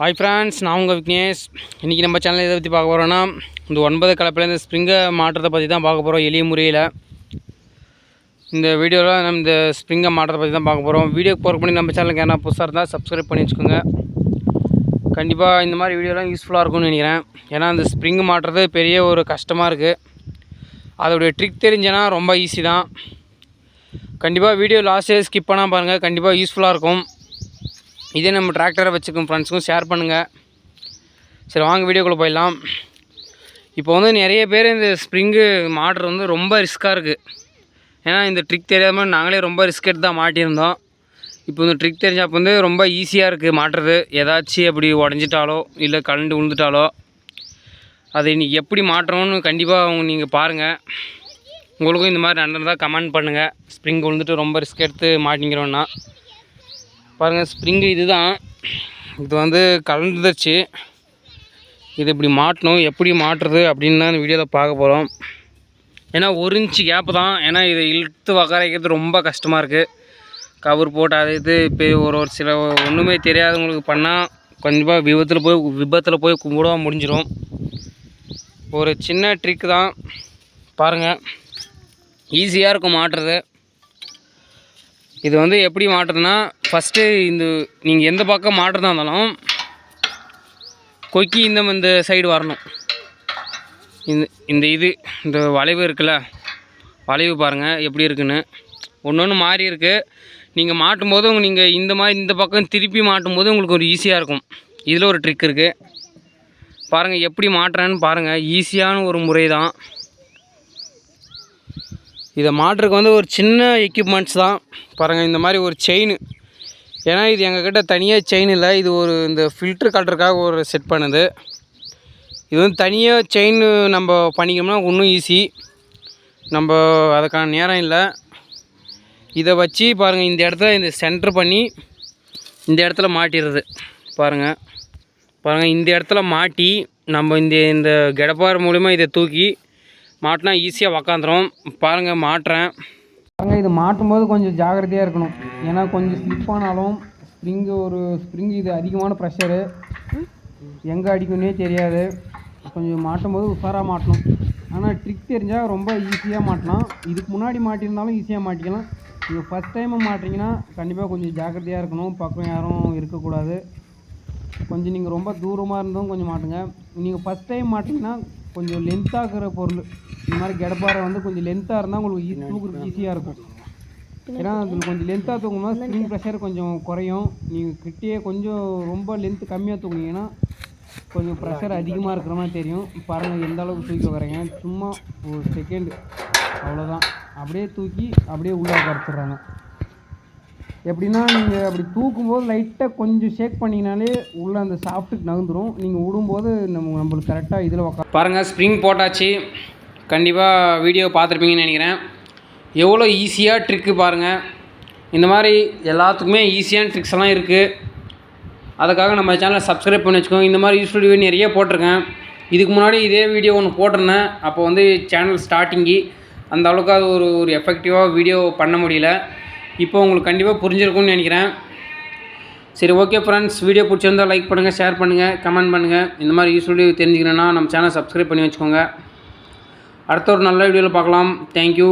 Hi friends நான் உங்கள் விக்னேஷ். இன்றைக்கி நம்ம சேனல் எதை பற்றி பார்க்க போகிறோன்னா இந்த ஒன்பது கலப்பில் இந்த ஸ்ப்ரிங்கை மாற்றத்தை பற்றி தான் பார்க்க போகிறோம் எளிய முறையில். இந்த வீடியோவில் நம்ம இந்த ஸ்ப்ரிங்கை மாற்றத்தை பற்றி தான் பார்க்க போகிறோம் வீடியோ போர்க் பண்ணி நம்ம சேனலுக்கு என்ன புதுசாக இருந்தால் சப்ஸ்கிரைப் பண்ணி வச்சுக்கோங்க. கண்டிப்பாக இந்த மாதிரி வீடியோலாம் யூஸ்ஃபுல்லாக இருக்கும்னு நினைக்கிறேன். ஏன்னா இந்த ஸ்ப்ரிங் மாட்டுறது பெரிய ஒரு கஷ்டமாக இருக்குது அதோடைய ட்ரிக் தெரிஞ்சேன்னா ரொம்ப ஈஸி தான். கண்டிப்பாக வீடியோ லாஸ்ட் ஸ்கிப் பண்ணால் பாருங்கள் கண்டிப்பாக யூஸ்ஃபுல்லாக இருக்கும். இதே நம்ம டிராக்டரை வச்சுக்கும் ஃப்ரெண்ட்ஸுக்கும் ஷேர் பண்ணுங்கள் சரி வாங்க வீடியோக்குள்ளே போயிடலாம். இப்போ வந்து நிறைய பேர் இந்த ஸ்ப்ரிங்கு மாட்டுறது வந்து ரொம்ப ரிஸ்க்காக இருக்குது ஏன்னா இந்த ட்ரிக் தெரியாமல் நாங்களே ரொம்ப ரிஸ்க் எடுத்து தான் மாட்டியிருந்தோம். இப்போ இந்த ட்ரிக் தெரிஞ்சப்போ வந்து ரொம்ப ஈஸியாக இருக்குது மாட்டுறது. ஏதாச்சும் அப்படி உடஞ்சிட்டாலோ இல்லை கலண்டு விழுந்துட்டாலோ அதை இன்றைக்கி எப்படி மாட்டுறோம்னு கண்டிப்பாக அவங்க நீங்கள் பாருங்கள் உங்களுக்கும் இந்த மாதிரி நடந்திருந்தால் கமெண்ட் பண்ணுங்கள் ஸ்ப்ரிங் விழுந்துட்டு ரொம்ப ரிஸ்க் எடுத்து மாட்டிங்கிறோன்னா பாருங்கள் ஸ்ப்ரிங்கு இது தான் இது வந்து கலந்துருச்சு. இது இப்படி மாட்டணும் எப்படி மாட்டுறது அப்படின்னு தான் வீடியோவில் பார்க்க போகிறோம் ஏன்னா ஒரு இன்ச்சு கேப்பு தான். ஏன்னா இதை இழுத்து உக்காரைக்கிறது ரொம்ப கஷ்டமாக இருக்குது கவர் போட்டு அது இது இப்போ ஒரு ஒரு சில ஒன்றுமே தெரியாதவங்களுக்கு பண்ணால் கண்டிப்பாக விபத்தில் போய் விபத்தில் போய் கூட முடிஞ்சிடும் ஒரு சின்ன ட்ரிக் தான். பாருங்கள் ஈஸியாக இருக்கும் மாட்டுறது. இது வந்து எப்படி மாட்டுறதுன்னா ஃபஸ்ட்டு இந்த நீங்கள் எந்த பக்கம் மாட்டுறதா இருந்தாலும் கொக்கி இந்த இந்த சைடு வரணும். இந்த இந்த இது இந்த வளைவு இருக்குல்ல வளைவு பாருங்கள் எப்படி இருக்குன்னு. ஒன்று ஒன்று மாறி இருக்குது நீங்கள் மாட்டும்போது போது நீங்கள் இந்த மாதிரி இந்த பக்கம் திருப்பி மாட்டும்போது உங்களுக்கு ஒரு ஈஸியாக இருக்கும். இதில் ஒரு ட்ரிக் இருக்குது பாருங்கள் எப்படி மாட்டுறேன்னு பாருங்கள் ஈஸியான ஒரு முறை தான் இதை மாட்டுறதுக்கு வந்து ஒரு சின்ன எக்யூப்மெண்ட்ஸ் தான். பாருங்கள் இந்த மாதிரி ஒரு செயின் ஏன்னா இது எங்கக்கிட்ட தனியாக செயின் இல்லை. இது ஒரு இந்த ஃபில்ட்ரு கட்டுறதுக்காக ஒரு செட் பண்ணுது. இது வந்து தனியாக செயின் நம்ம பண்ணிக்கோம்னா இன்னும் ஈஸி நம்ம அதுக்கான நேரம் இல்லை. இதை வச்சு பாருங்கள் இந்த இடத்துல இந்த சென்டர் பண்ணி இந்த இடத்துல மாட்டிடுறது. பாருங்கள் பாருங்கள் இந்த இடத்துல மாட்டி நம்ம இந்த இந்த கடப்பார் மூலிமா இதை தூக்கி மாட்டினா ஈஸியாக உக்காந்துரும். பாருங்கள் மாட்டுறேன். பாருங்கள் இது மாட்டும் போது கொஞ்சம் ஜாகிரதையாக இருக்கணும். ஏன்னா கொஞ்சம் ஸ்லிப் ஆனாலும் ஸ்ப்ரிங்கு ஒரு ஸ்ப்ரிங் இது அதிகமான ப்ரெஷரு எங்கே அடிக்கும்னே தெரியாது. கொஞ்சம் மாட்டும் போது உஷாராக மாட்டணும். ஆனால் ட்ரிக் தெரிஞ்சால் ரொம்ப ஈஸியாக மாட்டலாம். இதுக்கு முன்னாடி மாட்டியிருந்தாலும் ஈஸியாக மாட்டிக்கலாம். இது ஃபஸ்ட் டைம் மாட்டிங்கன்னா கண்டிப்பாக கொஞ்சம் ஜாக்கிரதையாக இருக்கணும். பக்கம் யாரும் இருக்கக்கூடாது. கொஞ்சம் நீங்கள் ரொம்ப தூரமாக இருந்தும் கொஞ்சம் மாட்டுங்க. நீங்கள் ஃபஸ்ட் டைம் மாட்டிங்கன்னா கொஞ்சம் லென்த்தாக இருக்கிற பொருள். இந்த மாதிரி கடப்பாறை வந்து கொஞ்சம் லென்த்தாக இருந்தால் உங்களுக்கு ஈ தூக்குறதுக்கு ஈஸியாக இருக்கும். ஏன்னா அதில் கொஞ்சம் லென்த்தாக தூக்கணும்னா ஸ்ப்ரிங் ப்ரெஷர் கொஞ்சம் குறையும். நீங்கள் கிட்டேயே கொஞ்சம் ரொம்ப லென்த்து கம்மியாக தூக்குனீங்கன்னா கொஞ்சம் ப்ரெஷர் அதிகமாக இருக்கிற மாதிரி தெரியும். பாருங்கள் எந்த அளவுக்கு தூக்கி வரீங்க சும்மா ஒரு செகண்ட் அவ்வளோதான் அப்படியே தூக்கி அப்படியே உள்ளே குறைச்சிட்றாங்க எப்படின்னா நீங்கள் அப்படி தூக்கும்போது லைட்டாக கொஞ்சம் ஷேக் பண்ணிங்கனாலே உள்ளே அந்த சாஃப்ட்டுக்கு நகர்ந்துடும் நீங்கள் விடும்போது நம்ம நம்மளுக்கு கரெக்டாக இதில் உக்கா பாருங்கள் ஸ்ப்ரிங் போட்டாச்சு. கண்டிப்பாக வீடியோ பார்த்துருப்பீங்கன்னு நினைக்கிறேன். எவ்வளோ ஈஸியாக ட்ரிக்கு பாருங்கள் இந்த மாதிரி எல்லாத்துக்குமே ஈஸியான ட்ரிக்ஸ் எல்லாம் இருக்குது அதுக்காக நம்ம சேனலை சப்ஸ்கிரைப் பண்ணி வச்சுக்கோங்க. இந்த மாதிரி யூஸ்ஃபுல் வீடியோ நிறைய போட்டிருக்கேன். இதுக்கு முன்னாடி இதே வீடியோ ஒன்று போட்டிருந்தேன். அப்போ வந்து சேனல் ஸ்டார்டிங்கி அந்த அளவுக்கு அது ஒரு ஒரு எஃபெக்டிவாக வீடியோ பண்ண முடியல. இப்போ உங்களுக்கு கண்டிப்பாக புரிஞ்சிருக்கும்னு நினைக்கிறேன். சரி ஓகே ஃப்ரெண்ட்ஸ் வீடியோ பிடிச்சிருந்தால் லைக் பண்ணுங்கள் ஷேர் பண்ணுங்கள் கமெண்ட் பண்ணுங்கள் இந்த மாதிரி யூஸ்ஃபுல் வீடியோ தெரிஞ்சுக்கணுன்னா நம்ம சேனல் சப்ஸ்கிரைப் பண்ணி வச்சுக்கோங்க. அடுத்த ஒரு நல்ல வீடியோவில் பார்க்கலாம். தேங்க்யூ